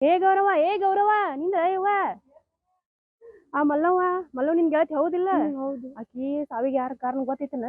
ಏ ಗೌರವ ಏ ಗೌರವ ನಿಂದ ಯವ್ವ ಆ ಮಲ್ಲವ್ವ ಮಲ್ಲವ್ ನಿನ್ ಗೆಳತಿ ಹೌದಿಲ್ಲ? ಹೌದು. ಆಕಿ ಸಾವಿಗೆ ಯಾರ ಕಾರಣ ಗೊತ್ತೈತನ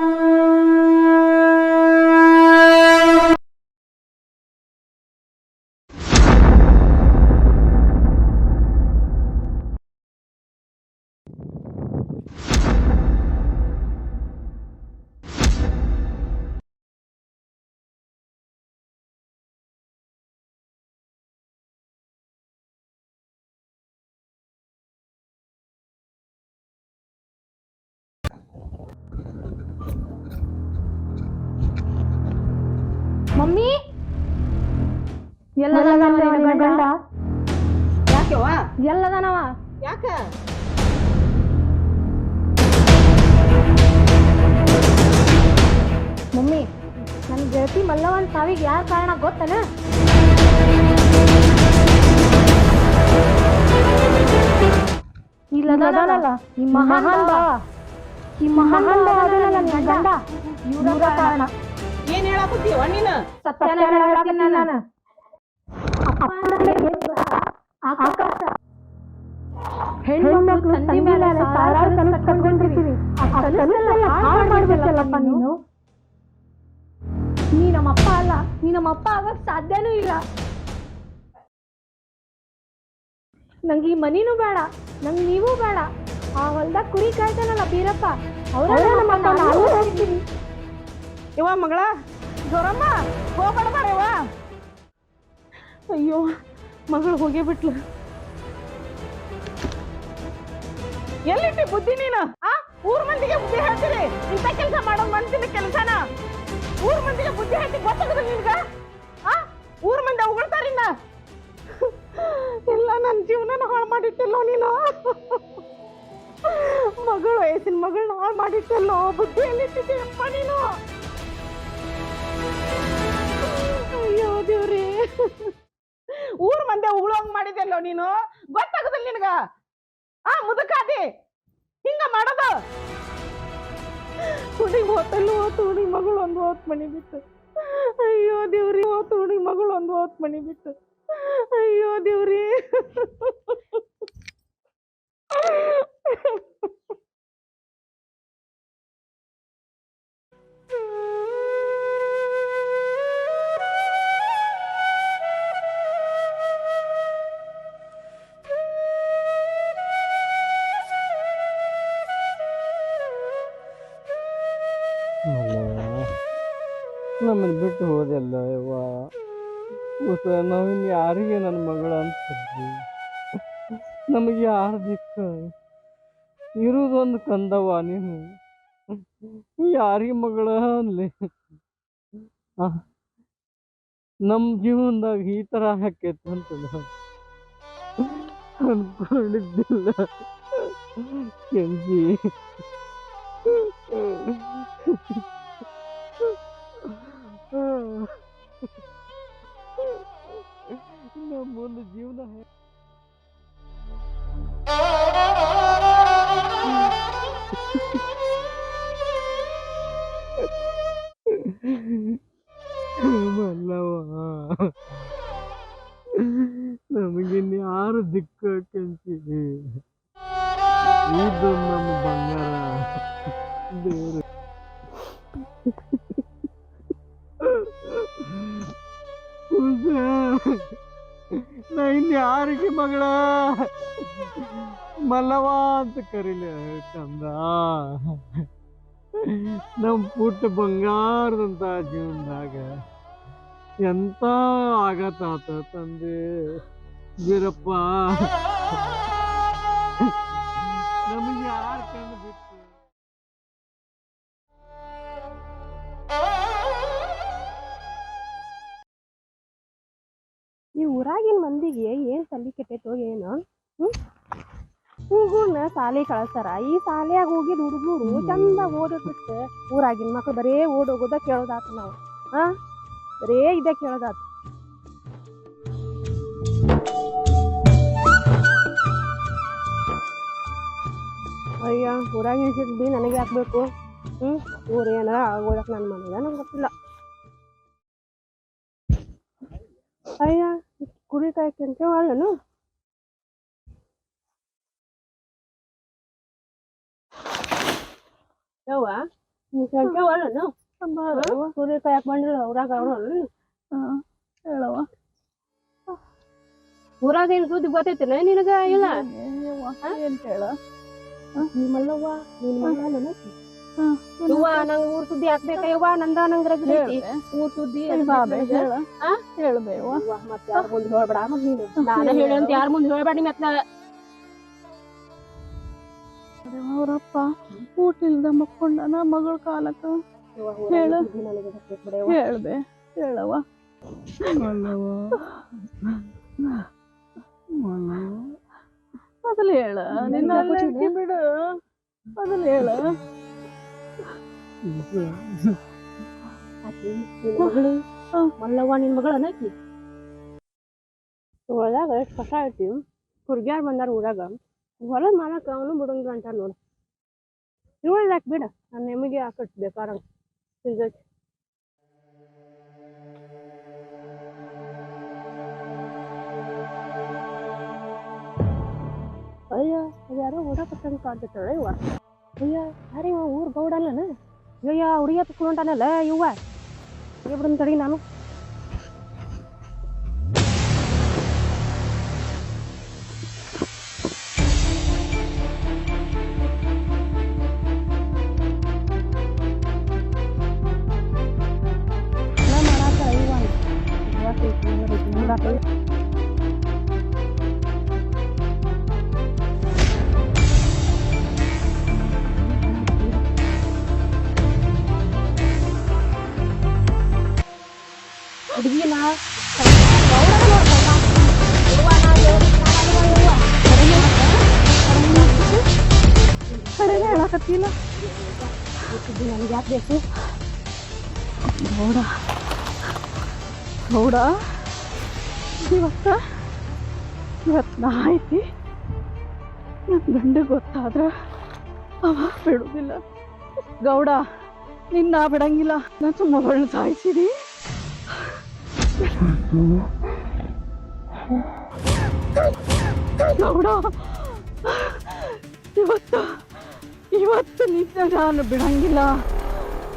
ಗಂಡ? ಎಲ್ಲದನವ ಯಾಕ? ಮಮ್ಮಿ ನನ್ನ ಗೆಳತಿ ಮಲ್ಲವನ್ ಸಾವಿಗೆ ಯಾರ ಕಾರಣ ಗೊತ್ತನ? ಇಲ್ಲದನಲ್ಲ ಈ ಮಹಾನ್ ಭಾವ ಈ ಮಹಾನ್ ಭಾವ ಅದನಲ್ಲ ನಿನ್ನ ಗಂಡ? ಇವ್ರ ಕಾರಣ. ಏನ್ ಹೇಳಾಕತ್ತೀವ ನೀನು. ಸತ್ಯನ ಹೇಳಾಕತ್ತೀನಿ ನಾನು. ಆಕಾಶ ಹೆಣ್ಣು ಮಕ್ಕಳು ತಂದೆ ಮೇಲೆ ಸಾವಿರಾರು ಕನಸು ಕಟ್ಕೊಂಡಿರ್ತೀವಿ ಆ ಕನಸೆಲ್ಲ ಹಾಳು ಮಾಡ್ಬೇಕಲ್ಲಪ್ಪ ನೀನು? ನೀ ನಮ್ಮಪ್ಪ ಅಲ್ಲ ನೀ ನಮ್ಮಪ್ಪ ಆಗಕ್ ಸಾಧ್ಯನೂ ಇಲ್ಲ. ನಂಗೆ ಈ ಮನಿನೂ ಬೇಡ ನಂಗೆ ನೀವೂ ಬೇಡ. ಆ ಹೊಲ್ದಾಗ ಕುರಿ ಕಾಯ್ತಾನಲ್ಲ ಬೀರಪ್ಪ. ಅವರ ಹೋಗ್ತೀನಿ. ಇವ ಮಗಳ. ಜೋರಮ್ಮ ಹೋಗ್ಬಾರ್ದಾರವ್ವ ಅಯ್ಯೋ, ಮಗಳು ಹೋಗೇ ಬಿಟ್ಲು. ಎಲ್ಲಿಟ್ಟಿ ಬುದ್ಧಿ ನೀನು? ಆ, ಊರ್ ಮಂದಿಗೆ ಬುದ್ಧಿ ಹೇಳ್ತೀರಿ? ಇಂಥ ಕೆಲಸ ಮಾಡೋ ಮನ್ಸಿನ ಕೆಲಸನ? ಊರ್ ಮಂದಿಗೆ ಬುದ್ಧಿ ಹೇಳ್ತಿ ಗೊತ್ತಾಗದ ನಿನ್ಗ? ಆ, ಊರ್ ಮಂದಿ ಉಗುಳ್ತಾರಿನ್ನ ಇಲ್ಲ ನನ್ನ ಜೀವನನ ಹಾಳು ಮಾಡಿಟ್ಟಿಲ್ಲೋ ನೀನು? ಮಗಳು, ವಯಸ್ಸಿನ ಮಗಳನ್ನ ಹಾಳು ಮಾಡಿಟ್ಟಲ್ಲೋ? ಬುದ್ಧಿ ಎಲ್ಲಿಟ್ಟಿದ್ದೀಯಪ್ಪ ನೀನು? ಅಯ್ಯೋ ದೇವ್ರಿ. ಊರ್ ಮಂದೆ ಉಗುಳೋಂಗ್ ಮಾಡಿದ್ಯಲ್ಲೋ ನೀನು? ಗೊತ್ತಾಗದಿಲ್ಲ ನಿನಗ. ಆ, ಮುದುಕಾದಿ, ಹಿಂಗ ಮಾಡೋದು. ತುಡಿ ಹೋತಲ್ಲೂ ತುಡಿ ಮಗಳು ಒಂದು ಹೋತ್ ಮನಿ ಬಿಟ್ಟು. ಅಯ್ಯೋ ದೇವ್ರಿ ಓ ತುಡಿ ಮಗಳು ಒಂದು ಹೋತ್ ಮನಿ ಬಿಟ್ಟು. ಅಯ್ಯೋ ದೇವ್ರಿ. ನಮ್ಮನ್ನು ಬಿಟ್ಟು ಹೋದೆಲ್ಲ ಯವ್ವ. ನಾವಿನ್ ಯಾರಿಗೆ ನನ್ನ ಮಗಳ ಅಂತ ನಮಗೆ ಯಾರು ದಿಕ್ಕ ಇರುವುದೊಂದು ಕಂದವ ನೀನು. ಯಾರಿಗೆ ಮಗಳ ಅನ್ಲಿ? ನಮ್ಮ ನಮ್ ಜೀವನದಾಗ ಈ ಥರ ಹಾಕೈತೆ ಅಂತ ಅನ್ಕೊಂಡಿದ್ದಿಲ್ಲ. ಕೆಂಜಿ ನಮ್ಮ ಮುಂದೆ ಜೀವನ ಹೆ- ಮಲ್ಲವ್ವ ಪುಟ್ಟ ಬಂಗಾರದಂತ ಜೀವನದಾಗ ಎಂತ ಆಗತ್ತಾತ ತಂದೆ? ವೀರಪ್ಪ ನಮಗೆ ಯಾರು ಕಂಡು ಬಿಟ್ಟು? ಈ ಊರಾಗಿನ ಮಂದಿಗೆ ಏನ್ ತಲೆ ಕೆಟ್ಟೈತೋ ಏನೋ, ಹ್ಮ್? ಹುಡುಗರ್ನ ಸಾಲಿ ಕಳಿಸ್ತಾರ. ಈ ಸಾಲಿಯಾಗ ಹೋಗಿದ್ ಹುಡುಗರು ಚಂದ ಓದೋದಿಟ್ಟು ಊರಾಗಿನ ಮಕ್ಳು ಬರೇ ಓಡೋಗೋದ ಕೇಳೋದಾತ ನಾವು. ಹಾ ಬರೇ ಇದ ಕೇಳೋದಾತ. ಅಯ್ಯ ಊರಾಗಿನ ಸಿದ್ದಿ ನನಗೆ ಹಾಕ್ಬೇಕು ಹ್ಮ್? ಊರ್ ಏನಾರ ಆಗೋದಕ್ ನನ್ನ ಮನೆಗ ನಂಗೆ ಗೊತ್ತಿಲ್ಲ. ಅಯ್ಯ ಕುರಿ ಕಾಯ್ಕೊಂತ ಅಲ್ಲನು ಯವ್ವ ಕುರಿ ಕಾಯಕ್ ಬಂದಿಲ್ಲ ಊರಾಗ ಹೇಳವ. ಊರಾಗ ಏನ್ ಸುದ್ದಿ ಗೊತ್ತೈತಿನ ನಿನಗ ಇಲ್ಲ ಏನ್ ಹೇಳ ನೀ ಮಲ್ಲವ್ವ ನೀನ್ ಮಲ್ಲ ಹಾ. ಯವ್ವ ನಂಗ್ ಊರ್ ಸುದ್ದಿ ಹಾಕ್ಬೇಕ? ಯವ್ವ ನಂದ ನಂಗ ರಗಡ ಊರ್ ಸುದ್ದಿ? ಹೇಳ್ಬೇವ ಮತ್ತ್ ಯಾರ್ ಮುಂದ್ ಹೇಳ್ಬೇಡ ನೀನು. ನಾನೇ ಹೇಳಿ ಅಂತ ಯಾರ ಮುಂದ್ ಹೇಳ್ಬೇಡ ಮತ್ತ ಅವರಪ್ಪ ಊಟ ಇಲ್ದ ಮಕ್ಕೊಂಡನ ಮಗಳ ಕಾಲಕ್ಕ ಹೇಳ ಹೇಳ್ದೆ ಹೇಳವ ಮೊದಲು ಹೇಳ ನಿನ್ನ ಅಲ್ಲೇ ಬಿಡು. ಮೊದಲು ಹೇಳ. ಮಲ್ಲವ್ವ ನಿನ್ ಮಗಳ ಅನ್ನಕಿ ಎಷ್ಟ್ ಕಸ ಐತಿ ಹುಡ್ಗ್ಯಾರ್ ಬಂದಾರ ಊರಾಗ. ಹೊಲ ಮಾಡಾಕ ಅವನು ಬಿಡಂಗ ಅಂತಾರ ನೋಡು. ಇವಳು ಯಾಕೆ ಬಿಡ? ನಾನು ನಿಮಗೆ ಹಾಕಟ್ ಬೇಕಾರಂಗ ತಿಂದೈತಿ ಅಯ್ಯ ಅದ್ಯಾರೋ ಓಡಾಕತ್ತಂಗ ಕಾಣ್ತೈತಳ ಇವ ಅಯ್ಯ, ಯಾರ ಇವ ಊರ್ ಗೌಡ ಅಲ್ಲನ ಅಯ್ಯ ಹುಡುಗಿಯ ತಕೊಂಡಾನಲ್ಲ ಇವ ಇಬ್ರನ್ ತಡಿ ನಾನು. ಹೇಳಕತ್ತಿಲ್ಲ ನನಗೆ ಯಾಕೆ ಬೇಕು ಗೌಡ ಗೌಡ ಇವತ್ತ ನಾ ಐತಿ ನನ್ನ ಗಂಡ ಗೊತ್ತಾದ್ರ ಅವ ಬಿಡುದಿಲ್ಲ ಗೌಡ ನಿನ್ನ ಬಿಡಂಗಿಲ್ಲ ನನ್ನ ಮಗಳನ್ನ ಸಾಯಿಸಿದಿ. ಗೌಡ, ಇವತ್ತು ಇವತ್ತು ನಿನ್ನ ನಾನು ಬಿಡಂಗಿಲ್ಲ.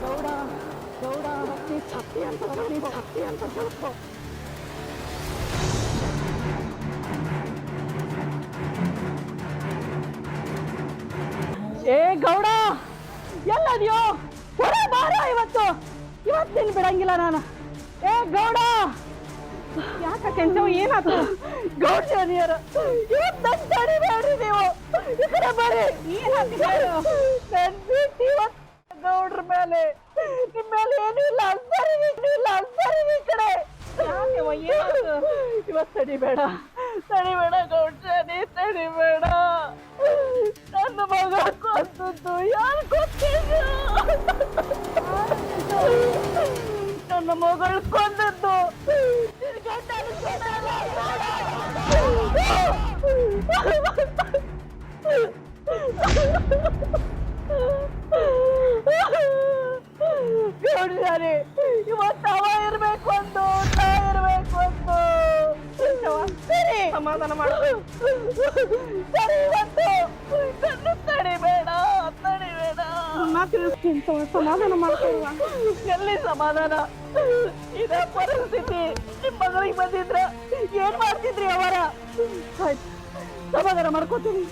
ಗೌಡ ಗೌಡ ಸತ್ಯ ಅಂತ ನೀ ಅಂತ ಏ ಗೌಡ, ಎಲ್ಲದ್ಯೋ? ಹೊರ ಬಾರ ಇವತ್ತು. ಇವತ್ತು ನಿನ್ ಬಿಡಂಗಿಲ್ಲ ನಾನು. ಏ ಗೌಡ ಯಾಕ ಕೆಂಚವ್ ಏನಾತು ಗೌಡ ಜನಿಯರ ಇವತ್ತು ನನ್ ತಡಿಬೇಡ್ರಿ ನೀವು. ಈ ಕಡೆ ಬರ್ರಿ. ಏನಾತಿ ನನ್ ಬಿಟ್ಟು ಇವತ್ತು ಗೌಡ್ರ ಮೇಲೆ. ನಿಮ್ ಮೇಲೆ ಏನೂ ಇಲ್ಲ ಅಲ್ಸರಿ ಇಲ್ಲ ಅಲ್ಸರಿ ಈ ಕಡೆ. ಇವತ್ತು ತಡಿಬೇಡ ತಡಿಬೇಡ ಗೌಡ್ಸನಿ ತಡಿಬೇಡ ನನ್ನ ಮಗ ಕೊಂದದ್ದು ಯಾರು ಗೊತ್ತಿಲ್ಲ ನನ್ನ ಮಗಳು ಕೊಂದದ್ದು ಇವತ್ತು ಅವ ಇರ್ಬೇಕು ಒಂದು ನಾ ಇರ್ಬೇಕು ಒಂದು ಸರಿ. ಸಮಾಧಾನ ಮಾಡು ಸರಿ ಇವತ್ತು. ಕಣ್ಣು ತಡಿಬೇಡ ತಡಿಬೇಡ. ಸಮಾಧಾನ ಮಾಡ್ಕೊಳ್ಳುವ ಎಲ್ಲಿ ಸಮಾಧಾನ? ಇದೇ ಪರಿಸ್ಥಿತಿ. ನಿಮ್ ಮಗಳಿಗೆ ಬಂದಿದ್ರ ಏನ್ ಮಾಡ್ತಿದ್ರಿ ಅವರ? ಸಮಾಧಾನ ಮಾಡ್ಕೋತೀನಿ.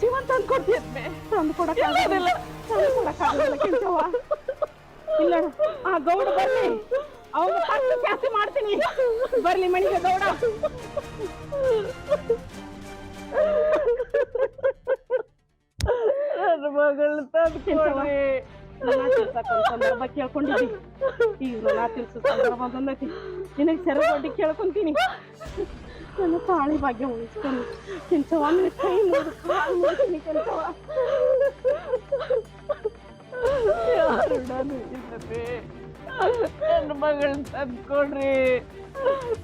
ಜೀವನ್ ತಂದು ಕೊಡ್ತೀನಿ. ತಂದು ಕೊಡಕ್ಕಾಗಲ್ಲ. ತಂದು ಕೊಡಕ್ಕಾಗಲ್ಲ ಕೆಂಚವ್ವ. ಇಲ್ಲ ಆ ಗೌಡ ಬರ್ಲಿ. ಅವನು ಕಟ್ಟು ಜಾಸ್ತಿ ಮಾಡ್ತೀನಿ. ಬರ್ಲಿ ಮಣಿಗೆ ಗೌಡ. ನನ್ನ ಮಗಳು ತಂದ್ಕೊಡ್ರಿ ಋಣ ತೀರ್ಸಕ್ ಒಂದ್ ಸಂದರ್ಭ ಕೇಳ್ಕೊಂಡಿದ್ದಿ ಈಗ ಋಣ ತೀರ್ಸೋ ಸಂದರ್ಭ ಬಂದೈತಿ ನಿನಗೆ ಸೆರಗೊಡ್ಡಿ ಕೇಳ್ಕೊಂತೀನಿ ನನ್ನ ತಾಳಿ ಭಾಗ್ಯ ಉಳಿಸ್ಕೊಂಡು ಕೆಂಚವ್ವ ನಿನ್ನ ಕೈ ಮುಗಿದು ಕಾಲು ಮುಗಿತೀನಿ ಕೆಂಚವ್ವ ಯಾರು ನಾನು ಇಲ್ಲದೆ ನನ್ನ ಮಗಳನ್ನ ತಂದ್ಕೊಡ್ರಿ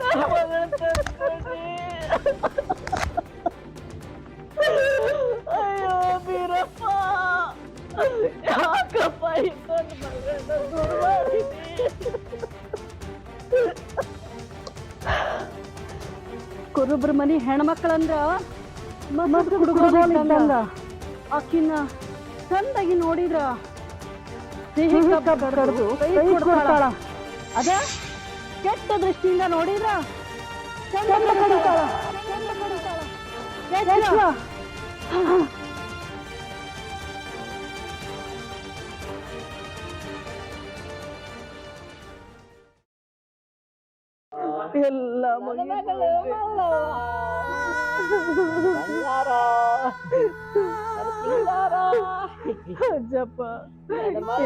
ನನ್ನ ಮಗಳನ್ನ ತಂದ್ಕೊಡ್ರಿ ಕುರುಬ್ರ ಮನಿ ಹೆಣ್ಮಕ್ಳಂದ್ರ ಮಸ್ತ್ ಹುಡುಗರು ಇದ್ದಂಗ. ಆಕಿನ ಚಂದಾಗಿ ನೋಡಿದ್ರ ಸಿಹಿ ಕಡ್ದು ಅದ ಕೆಟ್ಟ ದೃಷ್ಟಿಯಿಂದ ನೋಡಿದ್ರ ಚಂದ ಕಡಿತಾಳ. ಎಲ್ಲ ಮಗಳು ಅಜ್ಜಪ್ಪ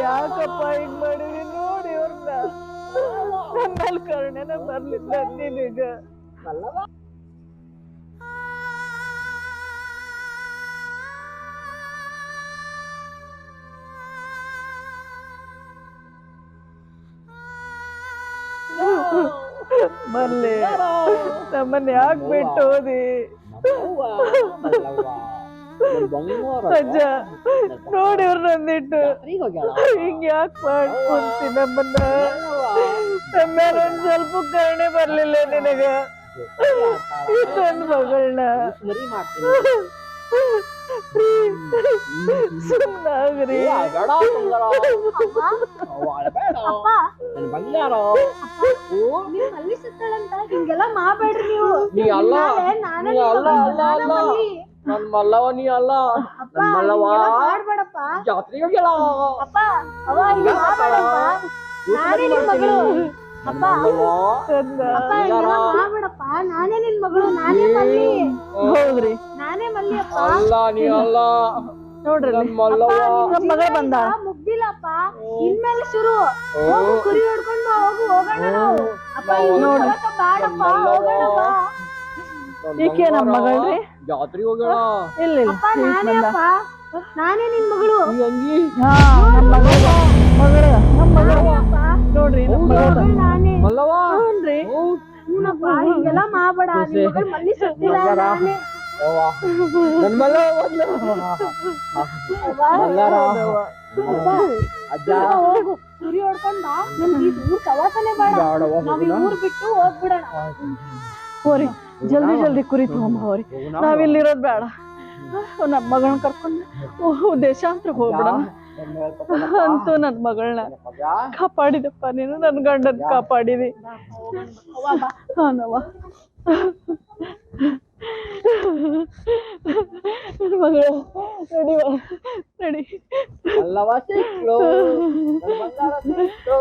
ಯಾಕಪ್ಪ ಹಿಂಗ್ ಮಾಡಿರಿ ನೋಡಿ ಅವ್ರನ್ನ ನನ್ನಲ್ಲಿ ಕರುಣೆನ ಬರ್ಲಿಲ್ಲ ನಿನಗ ಬರ್ಲಿ ನಮ್ಮನ್ನ ಯಾಕೆ ಬಿಟ್ಟು ಹೋದಿ ಅಜ್ಜ ನೋಡಿ ಅವ್ರ ನಂದಿಟ್ಟು ಹಿಂಗ್ ಯಾಕೆ ಮಾಡ್ಕೊಂತಿ ನಮ್ಮನ್ನ? ನಮ್ಮ ಒಂದ್ ಸ್ವಲ್ಪ ಕರುಣೆ ಬರ್ಲಿಲ್ಲ ನಿನಗ. ನನ್ನ ಮಗಳನ್ನ ಸುಮ್ಮನಾಗ್ರಿ ನೀವ್ ಮಲ್ಲಿ ಸುತ್ತಾಳಂತ ಹಿಂಗೆಲ್ಲ ಮಾಡ್ಬೇಡ್ರಿ ನೀವು. ನೀ ಅಲ್ಲ. ನಾನೇ ನೀ ಅಲ್ಲ ಅಲ್ಲ ಅಲ್ಲ. ನನ್ ಮಲ್ಲವ ನೀ ಅಲ್ಲ. ಅಪ್ಪ ನನ್ ಮಲ್ಲವ ಮಾಡ್ಬೇಡಪ್ಪ. ಜಾತ್ರೆಗೆ ಅಪ್ಪ ಅವ ಹಿಂಗ ಮಾಡ್ಬೇಡಪ್ಪ. ನಾನೇ ನಿನ್ ಮಗಳು. ಅಪ್ಪ. ಅಪ್ಪ ಹಿಂಗೆಲ್ಲ ಮಾಡ್ಬೇಡಪ್ಪ. ನಾನೇ ನಿನ್ ಮಗಳು. ನಾನೇ ಮಲ್ಲಿ. ಹೌದ್ರಿ. ನಾನೇ ಮಲ್ಲಿಯಪ್ಪ. ಅಲ್ಲ ನೀ ಅಲ್ಲ. ನೋಡ್ರಿ ನನ್ ಮಲ್ಲವ ನಮ್ ಮಗ ಬಂದ. ಮುಗ್ದಿಲ್ಲಪ್ಪ. ಇನ್ಮೇಲೆ ಶುರು. ಹೋಗು ಕುರಿ ಹೊಡ್ಕೊಂಡು ಹೋಗು ಹೋಗೋಣ ನಾವು. ಅಪ್ಪ ನೋಡು. ನನ್ ಹೋಗೋಣಪ್ಪ. ಈಕೆ ನಮ್ ಮಗಳ್ರಿ? ಜಾತ್ರೆ ಹೋಗೋಣ? ಇಲ್ಲ ಇಲ್ಲ. ಅಪ್ಪ ನಾನೇ ಅಪ್ಪ. ನಾನೇ ನಿನ್ ಮಗಳು. ಹಾ ನಮ್ಮ ಮಗಳ. ಮಗಳ ನಮ್ ಮಗಳು. ನೋಡ್ರಿ ನಮ್ ಮಗಳು. ನಾನೇ. ಮಲ್ಲವ್ವ? ಹ್ಞೂನ್ರಿ. ಹ್ಞೂ. ಹ್ಞೂನಪ್ಪ ಹಿಂಗೆಲ್ಲ ಮಾಡ್ಬೇಡ ನಿನ್ ಮಗಳು ಮಲ್ಲಿ ಸುತ್ತಿಲ್ಲ ನಾನೇ. ನನ್ ಮಲ್ಲವ ಬಂದ್ಲು. ಬಂಗಾರ. ಅಜ್ಜ. ಹೋಗು. ಕುರಿ ಹೊಡ್ಕೊಂಡ್ ಬಾ ನಮ್ಗೆ ಈ ಊರ್ ಸವಾಸನೆ ಬೇಡ. ಬ್ಯಾಡವ್ವ, ನಾವ್ ಈ ಹೋಗುಣ. ಊರ್ ಬಿಟ್ಟು ಹೋಗ್ಬಿಡೋಣ. ಹೋರಿ ಜಲ್ದಿ ಜಲ್ದಿ ಕುರಿ ತಗೊಂಬ ಹೋರಿ. ನಾವಿಲ್ಲಿರೋದ್ ಬೇಡ. ನಮ್ ಮಗಳನ್ನ ಕರ್ಕೊಂಡು ಓ ದೇಶಾಂತರ ಹೋಗ್ಬಿಡ ನನ್ ಅಂತೂ ನನ್ನ ಮಗಳನ್ನ ಮಗ? ಕಾಪಾಡಿದಪ್ಪ ನೀನು ನನ್ ಗಂಡನ್ ಕಾಪಾಡಿದಿ. ಹಾನವ್ವ ನನ್ ಮಗಳು ನಡಿ ವಾ, ನಡಿ ಮಲ್ಲವ ಸಿಕ್ಲು ನನ್ ಬಂಗಾರ ಸಿಕ್ಲು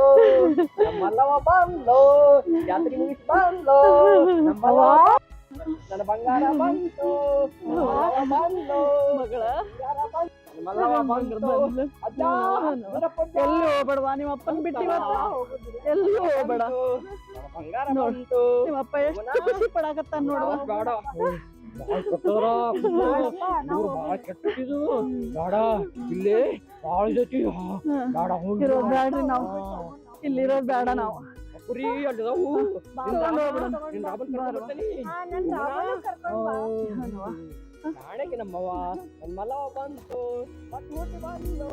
ನಮ್ ಮಲ್ಲವ ಬಂದ್ಲು ನನ್ನ ಬಂಗಾರ ಬಂತು ಮಗಳ. ಎಲ್ಲಿ ಹೋಗ್ಬೇಡವಾ ನಿಮ್ಮ ಅಪ್ಪನ ಬಿಟ್ಟು ಎಲ್ಲಿ ಹೋಗ್ಬೇಡ? ಬಂತು. ನಿಮ್ಮ ಅಪ್ಪ ಎಷ್ಟು ಖುಷಿ ಪಡಾಕತ್ತ ನೋಡುವ? ಬ್ಯಾಡ್ರಿ ನಾವು. ಇಲ್ಲಿರೋದ್ ಬೇಡ ನಾವು. ಕುರಿ ಅಲ್ಲದವು ನಾಳೆಗೆ ನಮ್ಮವ್ವ ನನ್ ಮಲವ ಬಂತು ಮತ್ ಊಟ ಬಂತು